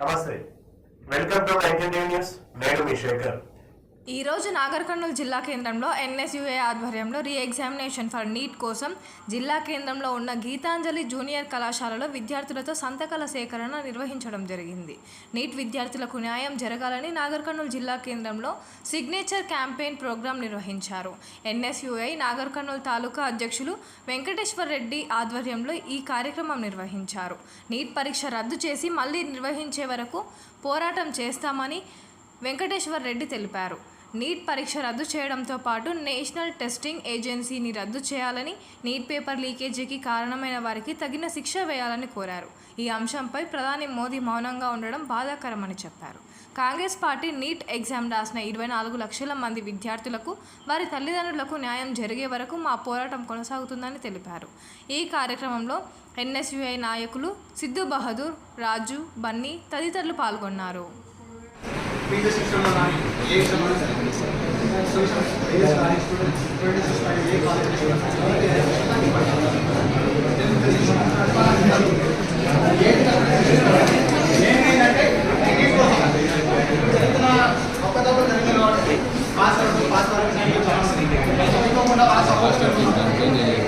నమస్తే. Welcome to nineteen news. నేను మీ శేఖర్. ఈ రోజు నాగర్ కర్నూలు జిల్లా కేంద్రంలో ఎన్ఎస్యుఏ ఆధ్వర్యంలో రీ ఎగ్జామినేషన్ ఫర్ నీట్ కోసం జిల్లా కేంద్రంలో ఉన్న గీతాంజలి జూనియర్ కళాశాలలో విద్యార్థులతో సంతకాల సేకరణ నిర్వహించడం జరిగింది. నీట్ విద్యార్థులకు న్యాయం జరగాలని నాగర్ కర్నూలు జిల్లా కేంద్రంలో సిగ్నేచర్ క్యాంపెయిన్ ప్రోగ్రాం నిర్వహించారు. ఎన్ఎస్యుఐ నాగర్ కర్నూలు తాలూకా అధ్యక్షులు వెంకటేశ్వర్ రెడ్డి ఆధ్వర్యంలో ఈ కార్యక్రమం నిర్వహించారు. నీట్ పరీక్ష రద్దు చేసి మళ్ళీ నిర్వహించే వరకు పోరాటం చేస్తామని వెంకటేశ్వర్ రెడ్డి తెలిపారు. నీట్ పరీక్ష రద్దు చేయడంతో పాటు నేషనల్ టెస్టింగ్ ఏజెన్సీని రద్దు చేయాలని నీట్ పేపర్ లీకేజీకి కారణమైన వారికి తగిన శిక్ష వేయాలని కోరారు. ఈ అంశంపై ప్రధాని మోదీ మౌనంగా ఉండడం బాధాకరమని చెప్పారు. కాంగ్రెస్ పార్టీ నీట్ ఎగ్జామ్ రాసిన ఇరవై నాలుగు లక్షల మంది విద్యార్థులకు వారి తల్లిదండ్రులకు న్యాయం జరిగే వరకు మా పోరాటం కొనసాగుతుందని తెలిపారు. ఈ కార్యక్రమంలో ఎన్ఎస్యుఐ నాయకులు సిద్ధు బహదూర్ రాజు బన్నీ తదితరులు పాల్గొన్నారు. పీజీ శిక్షణలో కానీ ఏ ఏంటంటే ఒక్క దెబ్బ జరిగింది కాబట్టి పాస్ అవుతుంది పాస్ అవ్వకుండా పాస్ సపోర్ట్